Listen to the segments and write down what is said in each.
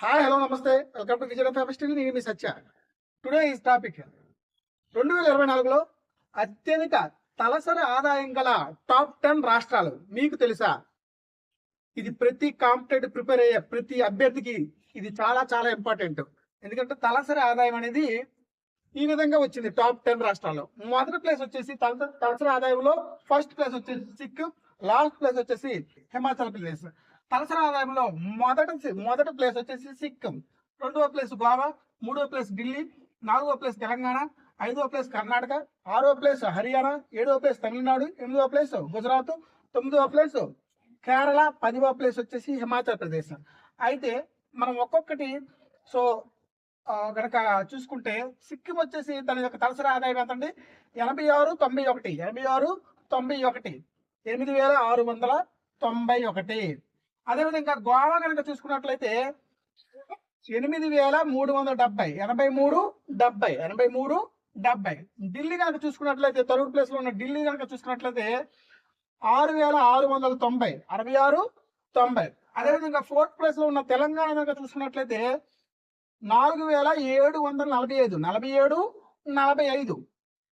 Hi hello నమస్తే. Welcome to Vijaya famous TV నేను మీ సత్య. టుడే ఈస్ టాపిక్ రెండు వేల ఇరవై నాలుగులో అత్యధిక తలసరి ఆదాయం గల టాప్ టెన్ రాష్ట్రాలు మీకు తెలుసా? ఇది ప్రతి కాంపిటేటివ్ ప్రిపేర్ అయ్యే ప్రతి అభ్యర్థికి ఇది చాలా చాలా ఇంపార్టెంట్ ఎందుకంటే తలసరి ఆదాయం అనేది ఈ విధంగా వచ్చింది టాప్ టెన్ రాష్ట్రాల్లో. మొదటి ప్లేస్ వచ్చేసి తలసరి తలసరి ఆదాయంలో ఫస్ట్ ప్లేస్ వచ్చేసి సిక్కిం లాస్ట్ ప్లేస్ వచ్చేసి హిమాచల్ ప్రదేశ్. తలసరి ఆదాయంలో మొదట మొదటి ప్లేస్ వచ్చేసి సిక్కిం. రెండవ ప్లేస్ గోవా మూడవ ప్లేస్ ఢిల్లీ నాలుగవ ప్లేస్ తెలంగాణ ఐదవ ప్లేస్ కర్ణాటక ఆరవ ప్లేస్ హర్యానా ఏడవ ప్లేస్ తమిళనాడు ఎనిమిదవ ప్లేస్ గుజరాత్ తొమ్మిదవ ప్లేస్ కేరళ పదివ ప్లేస్ వచ్చేసి హిమాచల్ ప్రదేశ్. అయితే మనం ఒక్కొక్కటి సో గనక చూసుకుంటే సిక్కిం వచ్చేసి దాని యొక్క తలసరి ఆదాయం ఎంత అండి ఎనభై ఆరు తొంభై ఒకటి ఎనభై ఆరు తొంభై ఒకటి ఎనిమిది వేల ఆరు వందల తొంభై ఒకటి. అదేవిధంగా గోవా కనుక చూసుకున్నట్లయితే ఎనిమిది వేల మూడు వందల డెబ్బై ఎనభై మూడు డెబ్బై ఎనభై మూడు డెబ్బై. ఢిల్లీ కనుక చూసుకున్నట్లయితే థర్డ్ ప్లేస్లో ఉన్న ఢిల్లీ కనుక చూసుకున్నట్లయితే ఆరు వేల ఆరు వందల తొంభై అరవై ఆరు తొంభై. అదేవిధంగా ఫోర్త్ ప్లేస్లో ఉన్న తెలంగాణ కనుక చూసుకున్నట్లయితే నాలుగు వేల ఏడు వందల నలభై ఐదు నలభై ఏడు నలభై ఐదు.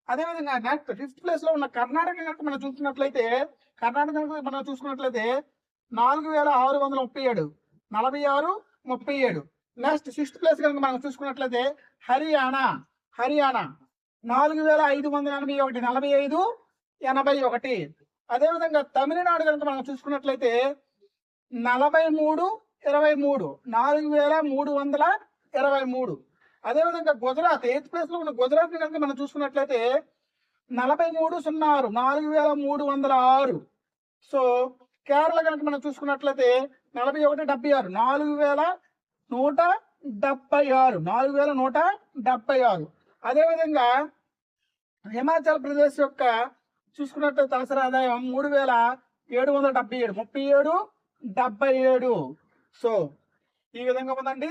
అదేవిధంగా నెక్స్ట్ ఫిఫ్త్ ప్లేస్లో ఉన్న కర్ణాటక కనుక మనం చూసుకున్నట్లయితే కర్ణాటక కనుక మనం చూసుకున్నట్లయితే నాలుగు వేల ఆరు వందల ముప్పై ఏడు. నలభై ఆరు ముప్పై ఏడు. నెక్స్ట్ సిక్స్త్ ప్లేస్ కనుక మనం చూసుకున్నట్లయితే హర్యానా హర్యానా. నాలుగు వేల ఐదు వందల ఎనభై ఒకటి నలభై ఐదు ఎనభై ఒకటి. అదేవిధంగా తమిళనాడు కనుక మనం చూసుకున్నట్లయితే నలభై మూడు ఇరవై మూడు. నాలుగు వేల మూడు వందల ఇరవై మూడు. అదేవిధంగా గుజరాత్ ఎయిత్ ప్లేస్లో ఉన్న గుజరాత్ కనుక మనం చూసుకున్నట్లయితే నలభై మూడు సున్నా ఆరు నాలుగు వేల మూడు వందల ఆరు. సో కేరళ కనుక మనం చూసుకున్నట్లయితే నలభై ఒకటి డెబ్బై ఆరు. నాలుగు వేల నూట డెబ్బై ఆరు. నాలుగు వేల నూట డెబ్బై ఆరు. అదేవిధంగా హిమాచల్ ప్రదేశ్ యొక్క చూసుకున్నట్లయితే తలసరి ఆదాయం మూడు వేల ఏడు వందల డెబ్బై ఏడు. ముప్పై ఏడు డెబ్బై ఏడు. సో ఈ విధంగా ఉందండి.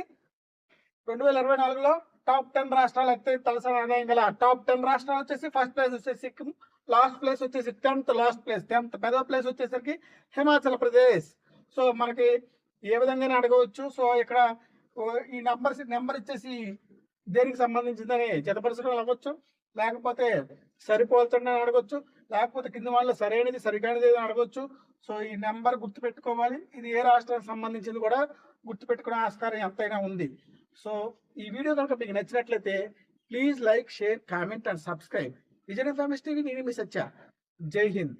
రెండు వేల ఇరవై నాలుగులో టాప్ టెన్ రాష్ట్రాలు అయితే తలసరి ఆదాయం గల టాప్ టెన్ రాష్ట్రాలు వచ్చేసి ఫస్ట్ ప్లేస్ వచ్చేసి సిక్కిం లాస్ట్ ప్లేస్ వచ్చేసి టెన్త్ లాస్ట్ ప్లేస్ టెన్త్ పెద్ద ప్లేస్ వచ్చేసరికి హిమాచల్ ప్రదేశ్. సో మనకి ఏ విధంగానే అడగవచ్చు. సో ఇక్కడ ఈ నెంబర్ నెంబర్ ఇచ్చేసి దేనికి సంబంధించిందని జతపరచడం అడగవచ్చు లేకపోతే సరిపోతుందని అడగొచ్చు. లేకపోతే కింద వాళ్ళు సరైనది సరికానిది అని అడగొచ్చు. సో ఈ నెంబర్ గుర్తుపెట్టుకోవాలి. ఇది ఏ రాష్ట్రానికి సంబంధించింది కూడా గుర్తుపెట్టుకునే ఆస్కారం ఎంతైనా ఉంది. సో ఈ వీడియో కనుక మీకు నచ్చినట్లయితే please like share comment and subscribe Vijay famous TV నేను మీ వచ్చా జై హింద్.